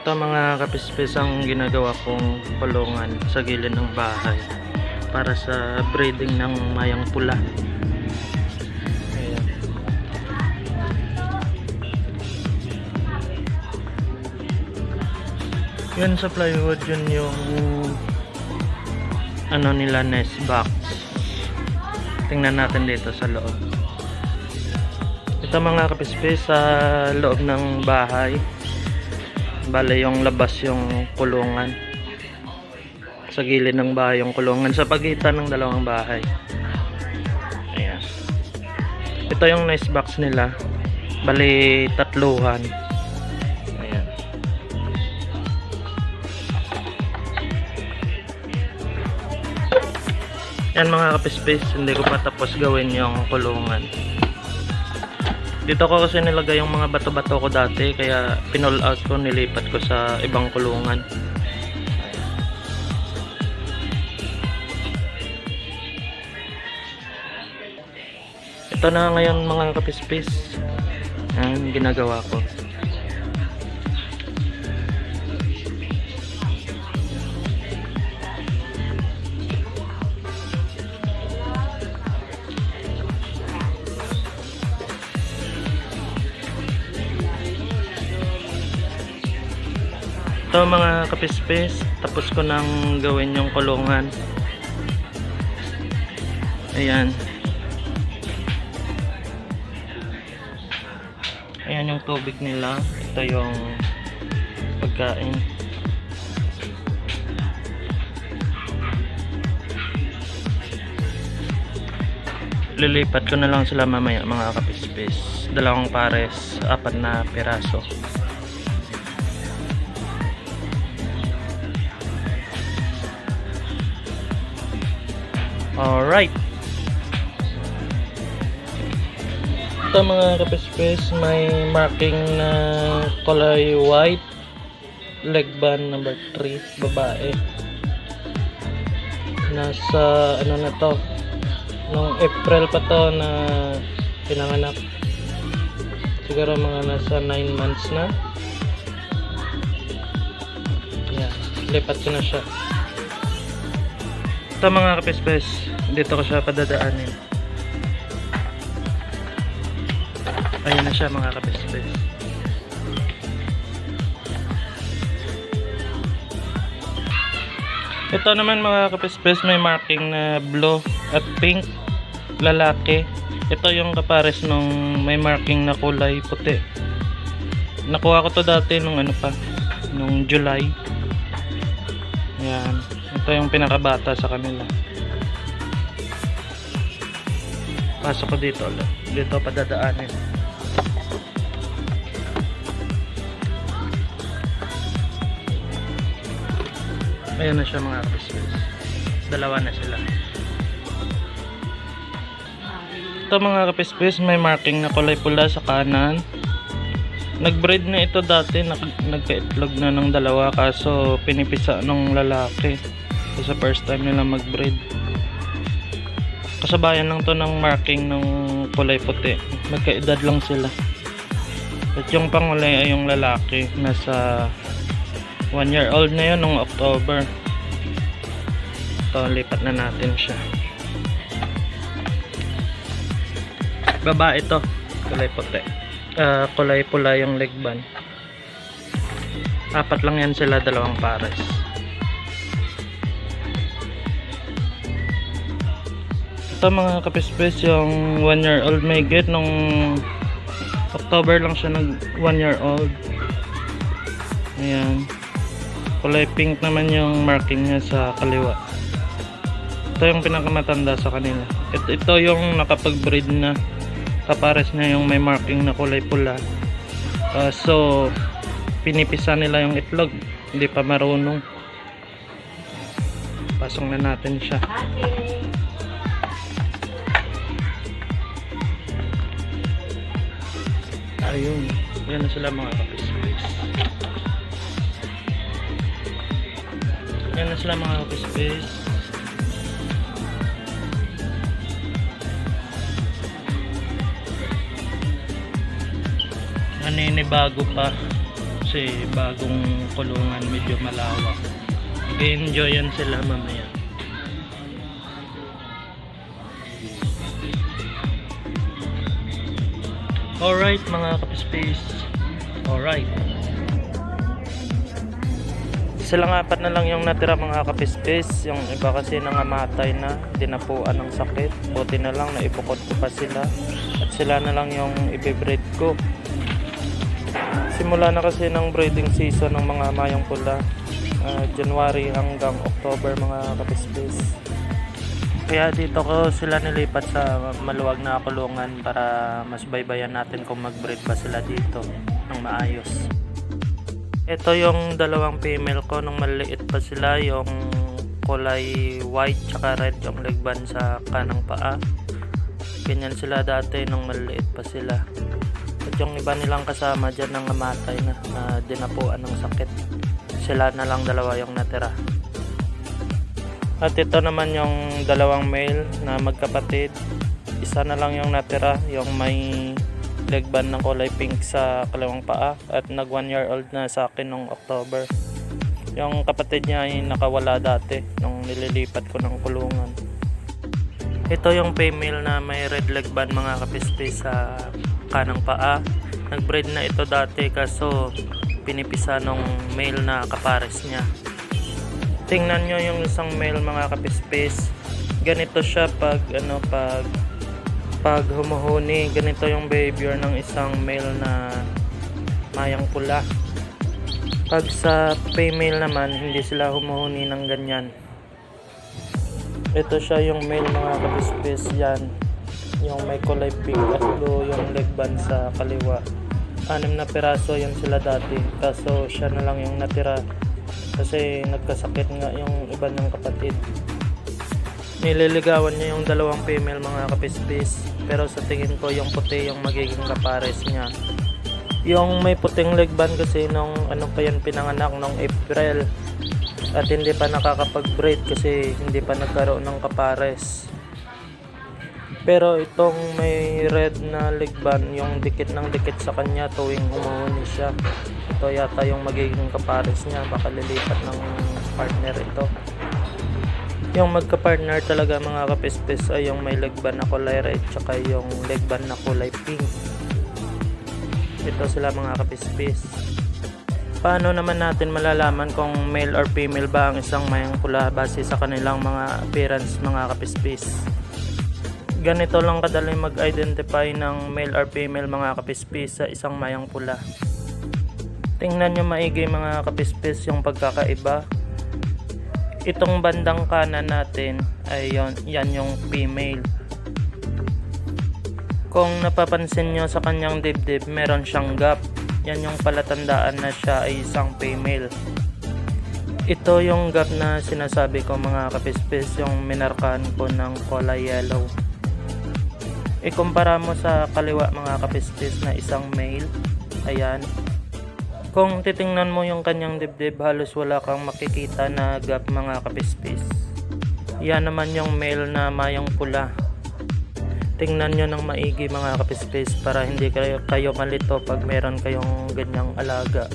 Ito mga kapispis ang ginagawa kong kulungan sa gilid ng bahay para sa breeding ng mayang pula. Ayan. Yun sa plywood yun yung ano nila nest box. Tingnan natin dito sa loob. Ito mga kapispis sa loob ng bahay. Bale yung labas yung kulungan. Sa gilid ng bahay yung kulungan sa pagitan ng dalawang bahay. Ayan. Ito yung nest box nila. Bale tatluhan. Ayan. Yan mga kapispis, hindi ko pa tapos gawin yung kulungan. Dito ko kasi nilagay yung mga bato-bato ko dati kaya pinol out ko nilipat ko sa ibang kulungan. Ito na ngayon mga kapispis. Yan ginagawa ko. Mga kapispis, tapos ko nang gawin yung kulungan. Ayan. Ayan yung tubig nila. Ito yung pagkain. Lilipat ko na lang sila mamaya mga kapispis. Dalawang pares, apat na piraso. Alright. Ito mga kapispis, may marking na kulay white. Leg band number 3, babae. Nasa ano na to. Nung April pa to na pinanganak. Siguro mga nasa 9 months na. Yan, lipat ko na siya. Ito mga kapispes, dito ko siya padadaanin. Ayun na siya mga kapispes. Ito naman mga kapispes, may marking na blue at pink, lalaki. Ito yung kapares nung may marking na kulay puti. Nakuha ko to dati nung ano pa, nung July. Ito yung pinakabata sa kanila. Pasok ko dito ulit. Dito padadaanin. Ayan na siya mga kapisbis. Dalawa na sila. Ito mga kapisbis, may marking na kulay pula sa kanan. Nagbreed na ito dati, nag nagka-itlog na ng dalawa kaso pinipisa nung lalaki. So, sa first time nila magbreed. Kasabayan lang to ng marking ng kulay puti. Magkaedad lang sila. At yung pangulay ay yung lalaki. Nasa 1 year old na yun nung October. Ito, lipat na natin siya. Babae to. Kulay puti. Ah, kulay pula yung leg band. Apat lang yan sila, dalawang pares. Ito mga kapispes, yung 1 year old may nung October lang siya nag 1 year old. Ayan. Kulay pink naman yung marking niya sa kaliwa. Ito yung pinakamatanda sa kanila. Ito, ito yung nakapag-breed na kapares na yung may marking na kulay pula. Ah, so, pinipisa nila yung itlog. Hindi pa marunong. Pasok na natin siya. Ayun. Yan na sila mga kapispis. Yan na sila mga kapispis. naninibago pa Kasi bagong kulungan medyo malawak. Mag-enjoy yan sila mamaya. Alright mga kapispace. Alright. Silang apat na lang yung natira mga kapispace. Yung iba kasi nangamatay na. Dinapuan ng sakit. Buti na lang naipukod ko pa sila. At sila na lang yung ibibreed ko. Simula na kasi ng breeding season ng mga mayang pula. Ah, January hanggang October mga kapispace. Kaya dito ko sila nilipat sa maluwag na kulungan para mas baybayan natin kung mag-breed ba sila dito ng maayos. Ito yung dalawang female ko nung maliit pa sila, yung kulay white tsaka red yung legban sa kanang paa. Ganyan sila dati nung maliit pa sila. At yung iba nilang kasama dyan nang namatay na, na dinapuan ng sakit. Sila na lang dalawa yung natira. At ito naman yung dalawang male na magkapatid. Isa na lang yung natira, yung may leg band ng kulay pink sa kalawang paa at nag 1 year old na sa akin nung October. Yung kapatid niya ay nakawala dati nung nililipat ko ng kulungan. Ito yung female na may red leg band mga kapispis sa kanang paa. Nag-breed na ito dati kaso pinipisa nung male na kapares niya. Tingnan nyo yung isang male mga kapispis. Ganito siya pag ano pag pag humuhuni. Ganito yung behavior ng isang male na mayang pula. Pag sa female naman, hindi sila humuhuni ng ganyan. Ito siya yung male mga kapispis. Yan. Yung may kulay pink at blue yung leg band sa kaliwa. Anim na piraso yan sila dati. Kaso siya na lang yung natira kasi nagkasakit nga yung iba ng kapatid. Nililigawan niya yung dalawang female mga kapispis. Pero sa tingin ko yung puti yung magiging kapares niya. Yung may puting leg band kasi nung ano pa yan pinanganak nung April. At hindi pa nakakapag-breed kasi hindi pa nagkaroon ng kapares pero itong may red na leg band yung dikit ng dikit sa kanya tuwing umuuni siya. Ito yata yung magiging kapares niya. Baka lilipat ng partner ito. Yung magka-partner talaga mga kapispis ay yung may legban na kulay red tsaka yung legban na kulay pink. Ito sila mga kapispis. Paano naman natin malalaman kung male or female ba ang isang mayang pula base sa kanilang mga appearance mga kapispis ganito lang kadali mag-identify ng male or female mga kapispis sa isang mayang pula Tingnan nyo maigi mga kapispis yung pagkakaiba. Itong bandang kanan natin ay yon, yan yung female. Kung napapansin nyo sa kanyang dibdib, meron siyang gap. Yan yung palatandaan na siya ay isang female. Ito yung gap na sinasabi ko mga kapispis, yung minarkahan ko ng kulay yellow. Ikumpara mo sa kaliwa mga kapispis na isang male. Ayan, kung titingnan mo yung kanyang dibdib, halos wala kang makikita na gap mga kapispis. Yan naman yung male na mayang pula. Tingnan nyo ng maigi mga kapispis para hindi kayo, kayo malito pag meron kayong ganyang alaga.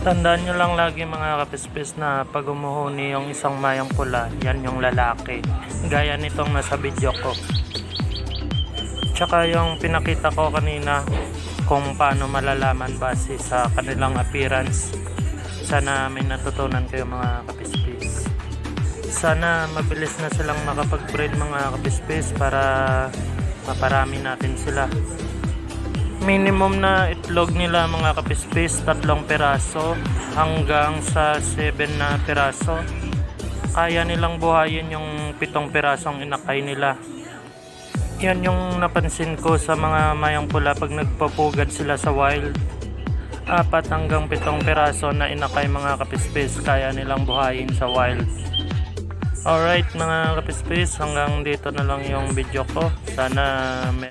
Tandaan nyo lang lagi mga kapispis na pag umuhuni yung isang mayang pula, yan yung lalaki. Gaya nitong nasa video ko. Tsaka yung pinakita ko kanina kung paano malalaman base sa kanilang appearance. Sana may natutunan kayo mga kapispis. Sana mabilis na silang makapag-breed mga kapispis para maparami natin sila minimum na itlog nila mga kapispis tatlong peraso hanggang sa 7 na peraso kaya nilang buhayin yung pitong perasong inakay nila. Yan yung napansin ko sa mga mayang pula pag nagpapugad sila sa wild. Apat hanggang pitong peraso na inakay mga kapispis kaya nilang buhayin sa wild. Alright mga kapispis hanggang dito na lang yung video ko. Sana may